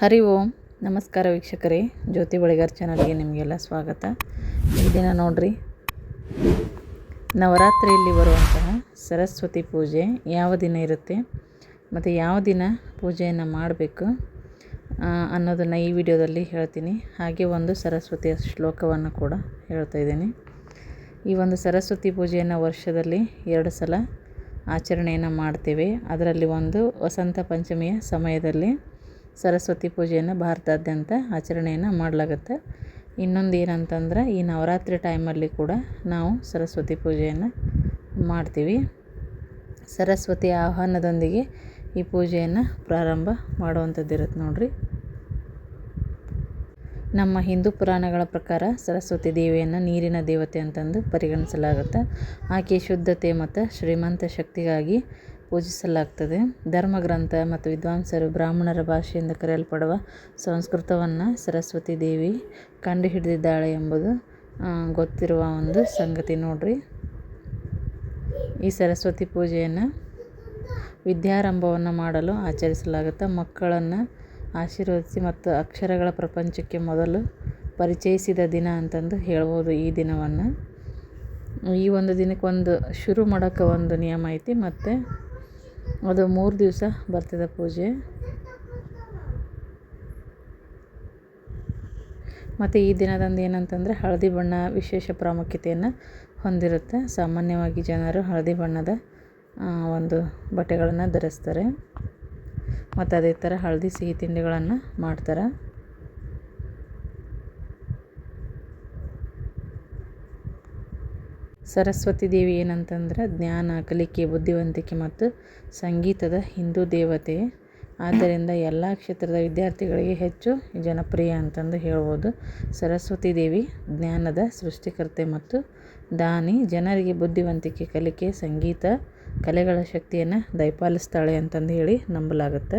ಹರಿ ಓಂ. ನಮಸ್ಕಾರ ವೀಕ್ಷಕರೇ. ಜ್ಯೋತಿ ಬಳಿಗಾರ್ ಚಾನಲ್ಗೆ ನಿಮಗೆಲ್ಲ ಸ್ವಾಗತ. ಈ ದಿನ ನೋಡ್ರಿ, ನವರಾತ್ರಿಯಲ್ಲಿ ಬರುವಂತಹ ಸರಸ್ವತಿ ಪೂಜೆ ಯಾವ ದಿನ ಇರುತ್ತೆ, ಮತ್ತು ಯಾವ ದಿನ ಪೂಜೆಯನ್ನು ಮಾಡಬೇಕು ಅನ್ನೋದನ್ನು ಈ ವಿಡಿಯೋದಲ್ಲಿ ಹೇಳ್ತೀನಿ. ಹಾಗೆ ಒಂದು ಸರಸ್ವತಿಯ ಶ್ಲೋಕವನ್ನು ಕೂಡ ಹೇಳ್ತಾ ಇದ್ದೀನಿ. ಈ ಒಂದು ಸರಸ್ವತಿ ಪೂಜೆಯನ್ನು ವರ್ಷದಲ್ಲಿ ಎರಡು ಸಲ ಆಚರಣೆಯನ್ನು ಮಾಡ್ತೇವೆ. ಅದರಲ್ಲಿ ಒಂದು ವಸಂತ ಪಂಚಮಿಯ ಸಮಯದಲ್ಲಿ ಸರಸ್ವತಿ ಪೂಜೆಯನ್ನು ಭಾರತಾದ್ಯಂತ ಆಚರಣೆಯನ್ನು ಮಾಡಲಾಗುತ್ತೆ. ಇನ್ನೊಂದು ಏನಂತಂದ್ರೆ, ಈ ನವರಾತ್ರಿ ಟೈಮಲ್ಲಿ ಕೂಡ ನಾವು ಸರಸ್ವತಿ ಪೂಜೆಯನ್ನು ಮಾಡ್ತೀವಿ. ಸರಸ್ವತಿ ಆಹ್ವಾನದೊಂದಿಗೆ ಈ ಪೂಜೆಯನ್ನು ಪ್ರಾರಂಭ ಮಾಡುವಂಥದ್ದು ಇರುತ್ತೆ ನೋಡ್ರಿ. ನಮ್ಮ ಹಿಂದೂ ಪುರಾಣಗಳ ಪ್ರಕಾರ ಸರಸ್ವತಿ ದೇವಿಯನ್ನು ನೀರಿನ ದೇವತೆ ಅಂತಂದು ಪರಿಗಣಿಸಲಾಗುತ್ತೆ. ಆಕೆ ಶುದ್ಧತೆ ಮತ್ತು ಶ್ರೀಮಂತ ಶಕ್ತಿಗಾಗಿ ಪೂಜಿಸಲಾಗ್ತದೆ. ಧರ್ಮಗ್ರಂಥ ಮತ್ತು ವಿದ್ವಾಂಸರು ಬ್ರಾಹ್ಮಣರ ಭಾಷೆಯಿಂದ ಕರೆಯಲ್ಪಡುವ ಸಂಸ್ಕೃತವನ್ನು ಸರಸ್ವತಿ ದೇವಿ ಕಂಡುಹಿಡಿದಿದ್ದಾಳೆ ಎಂಬುದು ಗೊತ್ತಿರುವ ಒಂದು ಸಂಗತಿ. ನೋಡ್ರಿ. ಈ ಸರಸ್ವತಿ ಪೂಜೆಯನ್ನು ವಿದ್ಯಾರಂಭವನ್ನು ಮಾಡಲು ಆಚರಿಸಲಾಗುತ್ತೆ, ಮಕ್ಕಳನ್ನು ಆಶೀರ್ವದಿಸಿ ಮತ್ತು ಅಕ್ಷರಗಳ ಪ್ರಪಂಚಕ್ಕೆ ಮೊದಲು ಪರಿಚಯಿಸಿದ ದಿನ ಅಂತಂದು ಹೇಳ್ಬೋದು ಈ ದಿನವನ್ನು. ಈ ಒಂದು ದಿನಕ್ಕೊಂದು ಶುರು ಮಾಡೋಕ್ಕೆ ಒಂದು ನಿಯಮ ಐತಿ, ಮತ್ತು ಅದು ಮೂರು ದಿವಸ ಬರ್ತದೆ ಪೂಜೆ. ಮತ್ತು ಈ ದಿನದಂದು ಏನಂತಂದರೆ ಹಳದಿ ಬಣ್ಣ ವಿಶೇಷ ಪ್ರಾಮುಖ್ಯತೆಯನ್ನು ಹೊಂದಿರುತ್ತೆ. ಸಾಮಾನ್ಯವಾಗಿ ಜನರು ಹಳದಿ ಬಣ್ಣದ ಒಂದು ಬಟ್ಟೆಗಳನ್ನು ಧರಿಸ್ತಾರೆ. ಮತ್ತು ಅದೇ ಥರ ಹಳದಿ ಸಿಹಿ ತಿಂಡಿಗಳನ್ನು ಮಾಡ್ತಾರೆ. ಸರಸ್ವತಿ ದೇವಿ ಏನಂತಂದ್ರೆ ಜ್ಞಾನ, ಕಲಿಕೆ, ಬುದ್ಧಿವಂತಿಕೆ ಮತ್ತು ಸಂಗೀತದ ಹಿಂದೂ ದೇವತೆ. ಆದ್ದರಿಂದ ಎಲ್ಲ ಕ್ಷೇತ್ರದ ವಿದ್ಯಾರ್ಥಿಗಳಿಗೆ ಹೆಚ್ಚು ಜನಪ್ರಿಯ ಅಂತಂದು ಹೇಳ್ಬೋದು. ಸರಸ್ವತಿ ದೇವಿ ಜ್ಞಾನದ ಸೃಷ್ಟಿಕರ್ತೆ ಮತ್ತು ದಾನಿ, ಜನರಿಗೆ ಬುದ್ಧಿವಂತಿಕೆ, ಕಲಿಕೆ, ಸಂಗೀತ, ಕಲೆಗಳ ಶಕ್ತಿಯನ್ನು ದಯಪಾಲಿಸ್ತಾಳೆ ಅಂತಂದು ಹೇಳಿ ನಂಬಲಾಗುತ್ತೆ.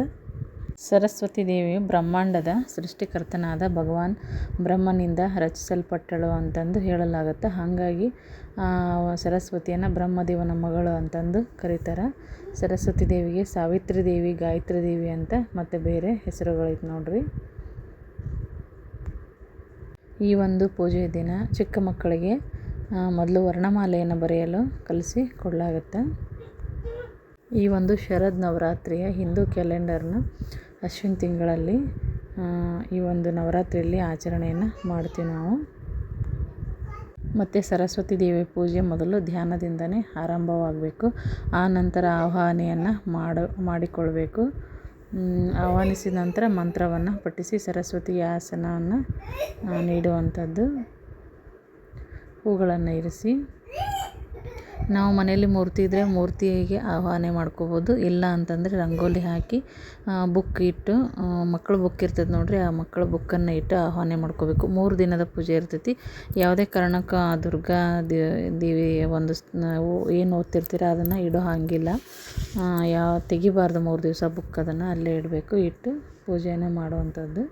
ಸರಸ್ವತಿ ದೇವಿಯು ಬ್ರಹ್ಮಾಂಡದ ಸೃಷ್ಟಿಕರ್ತನಾದ ಭಗವಾನ್ ಬ್ರಹ್ಮನಿಂದ ರಚಿಸಲ್ಪಟ್ಟಳು ಅಂತಂದು ಹೇಳಲಾಗುತ್ತೆ. ಹಾಗಾಗಿ ಸರಸ್ವತಿಯನ್ನು ಬ್ರಹ್ಮದೇವನ ಮಗಳು ಅಂತಂದು ಕರೀತಾರೆ. ಸರಸ್ವತಿ ದೇವಿಗೆ ಸಾವಿತ್ರಿ ದೇವಿ, ಗಾಯತ್ರಿ ದೇವಿ ಅಂತ ಮತ್ತು ಬೇರೆ ಹೆಸರುಗಳೈತೆ ನೋಡ್ರಿ. ಈ ಒಂದು ಪೂಜೆಯ ದಿನ ಚಿಕ್ಕ ಮಕ್ಕಳಿಗೆ ಮೊದಲು ವರ್ಣಮಾಲೆಯನ್ನು ಬರೆಯಲು ಕಲಿಸಿ ಕೊಡಲಾಗುತ್ತೆ. ಈ ಒಂದು ಶರದ್ ನವರಾತ್ರಿಯ ಹಿಂದೂ ಕ್ಯಾಲೆಂಡರ್ನ ಅಶ್ವಿನ್ ತಿಂಗಳಲ್ಲಿ ಈ ಒಂದು ನವರಾತ್ರಿಯಲ್ಲಿ ಆಚರಣೆಯನ್ನು ಮಾಡ್ತೀವಿ ನಾವು. ಮತ್ತು ಸರಸ್ವತಿ ದೇವಿ ಪೂಜೆ ಮೊದಲು ಧ್ಯಾನದಿಂದನೇ ಆರಂಭವಾಗಬೇಕು. ಆ ನಂತರ ಆಹ್ವಾನೆಯನ್ನು ಮಾಡ, ಮಾಡಿಕೊಳ್ಬೇಕು. ಆಹ್ವಾನಿಸಿದ ನಂತರ ಮಂತ್ರವನ್ನು ಪಠಿಸಿ ಸರಸ್ವತಿ ಆಸನವನ್ನು ನೀಡುವಂಥದ್ದು. ಹೂಗಳನ್ನು ಇರಿಸಿ. ನಾವು ಮನೆಯಲ್ಲಿ ಮೂರ್ತಿ ಇದ್ದರೆ ಮೂರ್ತಿಗೆ ಆವಾಹನೆ ಮಾಡ್ಕೊಬೋದು. ಇಲ್ಲ ಅಂತಂದರೆ ರಂಗೋಲಿ ಹಾಕಿ ಬುಕ್ ಇಟ್ಟು ಮಕ್ಕಳ ಬುಕ್ ಇರ್ತದೆ ನೋಡಿರಿ, ಆ ಮಕ್ಳ ಬುಕ್ಕನ್ನು ಇಟ್ಟು ಆಹ್ವಾನ ಮಾಡ್ಕೋಬೇಕು. ಮೂರು ದಿನದ ಪೂಜೆ ಇರ್ತೈತಿ. ಯಾವುದೇ ಕಾರಣಕ್ಕೆ ಆ ದುರ್ಗಾ ದೇವಿ ಒಂದು ಏನು ಓದ್ತಿರ್ತೀರ ಅದನ್ನು ಇಡೋ ಹಾಗಿಲ್ಲ. ಯಾವ, ತೆಗಿಬಾರ್ದು ಮೂರು ದಿವಸ ಬುಕ್ ಅದನ್ನು, ಅಲ್ಲೇ ಇಡಬೇಕು. ಇಟ್ಟು ಪೂಜೆಯನ್ನು ಮಾಡುವಂಥದ್ದು.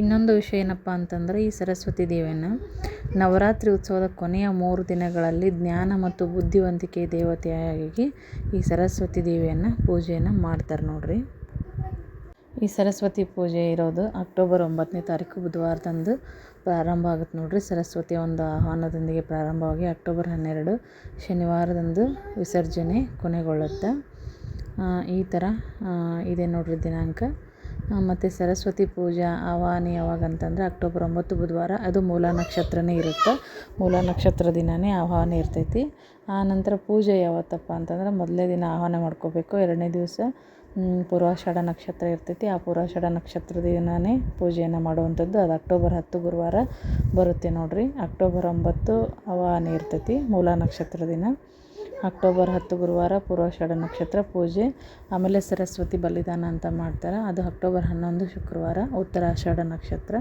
ಇನ್ನೊಂದು ವಿಷಯ ಏನಪ್ಪ ಅಂತಂದರೆ ಈ ಸರಸ್ವತಿ ದೇವಿಯನ್ನು ನವರಾತ್ರಿ ಉತ್ಸವದ ಕೊನೆಯ ಮೂರು ದಿನಗಳಲ್ಲಿ ಜ್ಞಾನ ಮತ್ತು ಬುದ್ಧಿವಂತಿಕೆ ದೇವತೆಯಾಗಿ ಈ ಸರಸ್ವತಿ ದೇವಿಯನ್ನು ಪೂಜೆಯನ್ನು ಮಾಡ್ತಾರೆ ನೋಡ್ರಿ. ಈ ಸರಸ್ವತಿ ಪೂಜೆ ಇರೋದು ಅಕ್ಟೋಬರ್ ಒಂಬತ್ತನೇ ತಾರೀಕು ಬುಧವಾರದಂದು ಪ್ರಾರಂಭ ಆಗುತ್ತೆ ನೋಡಿರಿ. ಸರಸ್ವತಿಯ ಒಂದು ಆಹ್ವಾನದೊಂದಿಗೆ ಪ್ರಾರಂಭವಾಗಿ ಅಕ್ಟೋಬರ್ ಹನ್ನೆರಡು ಶನಿವಾರದಂದು ವಿಸರ್ಜನೆ ಕೊನೆಗೊಳ್ಳುತ್ತೆ. ಈ ಥರ ಇದೆ ನೋಡಿರಿ ದಿನಾಂಕ. ಮತ್ತು ಸರಸ್ವತಿ ಪೂಜಾ ಆವಾನಿ ಯಾವಾಗ ಅಂತಂದರೆ ಅಕ್ಟೋಬರ್ ಒಂಬತ್ತು ಬುಧವಾರ, ಅದು ಮೂಲ ನಕ್ಷತ್ರನೇ ಇರುತ್ತೆ. ಮೂಲ ನಕ್ಷತ್ರ ದಿನವೇ ಆಹ್ವಾನ ಇರ್ತೈತಿ. ಆ, ನಂತರ ಪೂಜೆ ಯಾವತ್ತಪ್ಪ ಅಂತಂದ್ರೆ ಮೊದಲನೇ ದಿನ ಆಹ್ವಾನ ಮಾಡ್ಕೋಬೇಕು. ಎರಡನೇ ದಿವಸ ಪೂರ್ವಾಷಾಢ ನಕ್ಷತ್ರ ಇರ್ತೈತಿ. ಆ ಪೂರ್ವಾಷಾಢ ನಕ್ಷತ್ರ ದಿನವೇ ಪೂಜೆಯನ್ನು ಮಾಡುವಂಥದ್ದು. ಅದು ಅಕ್ಟೋಬರ್ ಹತ್ತು ಗುರುವಾರ ಬರುತ್ತೆ ನೋಡಿರಿ. ಅಕ್ಟೋಬರ್ ಒಂಬತ್ತು ಆವಾಹನೆ ಇರ್ತೈತಿ ಮೂಲ ನಕ್ಷತ್ರ ದಿನ. ಅಕ್ಟೋಬರ್ ಹತ್ತು ಗುರುವಾರ ಪೂರ್ವಾಷಾಢ ನಕ್ಷತ್ರ ಪೂಜೆ, ಆಮೇಲೆ ಸರಸ್ವತಿ ಬಲಿದಾನ ಅಂತ ಮಾಡ್ತಾರೆ. ಅದು ಅಕ್ಟೋಬರ್ ಹನ್ನೊಂದು ಶುಕ್ರವಾರ, ಉತ್ತರಾಷಾಢ ನಕ್ಷತ್ರ.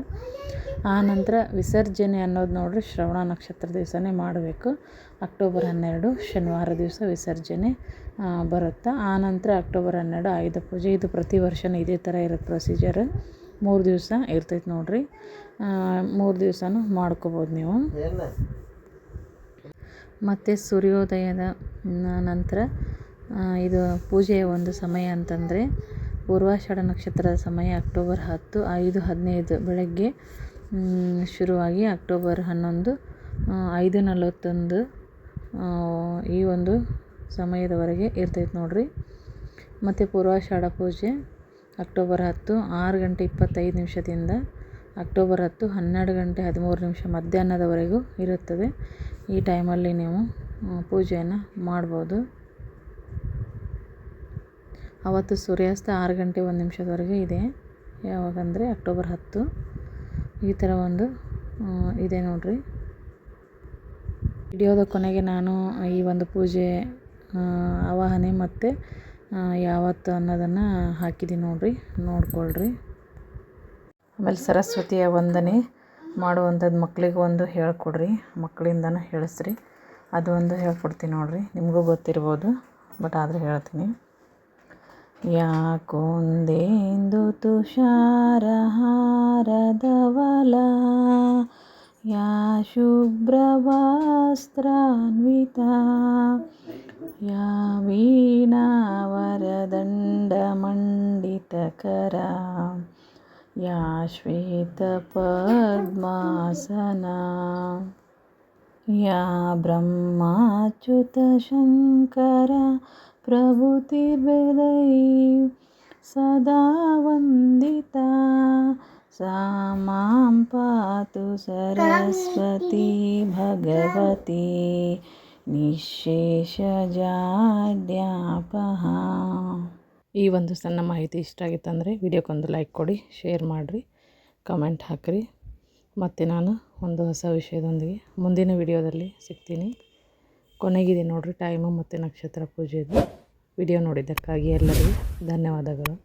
ಆ ನಂತರ ವಿಸರ್ಜನೆ ಅನ್ನೋದು ನೋಡ್ರಿ, ಶ್ರವಣ ನಕ್ಷತ್ರ ದಿವಸನೇ ಮಾಡಬೇಕು. ಅಕ್ಟೋಬರ್ ಹನ್ನೆರಡು, ಶನಿವಾರ ದಿವಸ ವಿಸರ್ಜನೆ ಬರುತ್ತೆ. ಆ ನಂತರ ಅಕ್ಟೋಬರ್ ಹನ್ನೆರಡು, ಆಯುಧ ಪೂಜೆ. ಇದು ಪ್ರತಿ ವರ್ಷನೂ ಇದೇ ಥರ ಇರುತ್ತೆ ಪ್ರೊಸೀಜರ್ ಮೂರು ದಿವಸ ಇರ್ತೈತೆ ನೋಡಿರಿ. ಮೂರು ದಿವಸನೂ ಮಾಡ್ಕೋಬೋದು ನೀವು. ಮತ್ತು ಸೂರ್ಯೋದಯದ ನಂತರ ಇದು ಪೂಜೆಯ ಒಂದು ಸಮಯ ಅಂತಂದರೆ, ಪೂರ್ವಾಷಾಢ ನಕ್ಷತ್ರದ ಸಮಯ ಅಕ್ಟೋಬರ್ ಹತ್ತು, ಐದು ಹದಿನೈದು ಬೆಳಗ್ಗೆ ಶುರುವಾಗಿ ಅಕ್ಟೋಬರ್ ಹನ್ನೊಂದು ಐದು ನಲವತ್ತೊಂದು ಈ ಒಂದು ಸಮಯದವರೆಗೆ ಇರ್ತೈತೆ ನೋಡಿರಿ. ಮತ್ತು ಪೂರ್ವಾಷಾಢ ಪೂಜೆ ಅಕ್ಟೋಬರ್ ಹತ್ತು, ಆರು ಗಂಟೆ ಇಪ್ಪತ್ತೈದು ನಿಮಿಷದಿಂದ ಅಕ್ಟೋಬರ್ ಹತ್ತು ಹನ್ನೆರಡು ಗಂಟೆ ಹದಿಮೂರು ನಿಮಿಷ ಮಧ್ಯಾಹ್ನದವರೆಗೂ ಇರುತ್ತದೆ. ಈ ಟೈಮಲ್ಲಿ ನೀವು ಪೂಜೆಯನ್ನು ಮಾಡ್ಬೋದು. ಅವತ್ತು ಸೂರ್ಯಾಸ್ತ ಆರು ಗಂಟೆ ಒಂದು ನಿಮಿಷದವರೆಗೆ ಇದೆ. ಯಾವಾಗಂದರೆ ಅಕ್ಟೋಬರ್ ಹತ್ತು. ಈ ಥರ ಒಂದು ಇದೆ ನೋಡಿರಿ. ವಿಡಿಯೋದ ಕೊನೆಗೆ ನಾನು ಈ ಒಂದು ಪೂಜೆ ಆವಾಹನೆ ಮತ್ತು ಯಾವತ್ತು ಅನ್ನೋದನ್ನು ಹಾಕಿದ್ದೀನಿ ನೋಡಿರಿ, ನೋಡ್ಕೊಳ್ರಿ. ಆಮೇಲೆ ಸರಸ್ವತಿಯ ವಂದನೆ ಮಾಡುವಂಥದ್ದು ಮಕ್ಕಳಿಗೆ ಒಂದು ಹೇಳಿಕೊಡ್ರಿ, ಮಕ್ಕಳಿಂದನೂ ಹೇಳಿಸ್ರಿ. ಅದು ಒಂದು ಹೇಳ್ಕೊಡ್ತೀನಿ ನೋಡಿರಿ, ನಿಮಗೂ ಗೊತ್ತಿರ್ಬೋದು, ಬಟ್ ಆದರೂ ಹೇಳ್ತೀನಿ. ಯಾಕೊಂದೇಂದು ತುಷಾರಹಾರದವಲ ಯಾ ಶುಭ್ರವಸ್ತ್ರಾನ್ವಿತ ಯಾ ವೀ श्वेतपद्मासना या ब्रह्माच्युतशङ्करा प्रभृतिर्वेदैः सदा वन्दिता सा मां पातु सरस्वती भगवती ನಿಶೇಷಜಾಡ್ಯಾಪಹ ಈ ಒಂದು ಸಣ್ಣ ಮಾಹಿತಿ ಇಷ್ಟ ಆಗಿತ್ತಂದರೆ ವಿಡಿಯೋಕ್ಕೊಂದು ಲೈಕ್ ಕೊಡಿ ಶೇರ್ ಮಾಡಿರಿ ಕಮೆಂಟ್ ಹಾಕಿರಿ. ಮತ್ತು ನಾನು ಒಂದು ಹೊಸ ವಿಷಯದೊಂದಿಗೆ ಮುಂದಿನ ವಿಡಿಯೋದಲ್ಲಿ ಸಿಗ್ತೀನಿ. ಕೊನೆಗಿದೆ ನೋಡಿರಿ ಟೈಮು ಮತ್ತು ನಕ್ಷತ್ರ ಪೂಜೆದು ವಿಡಿಯೋ ನೋಡಿದ್ದಕ್ಕಾಗಿ ಎಲ್ಲರಿಗೂ ಧನ್ಯವಾದಗಳು.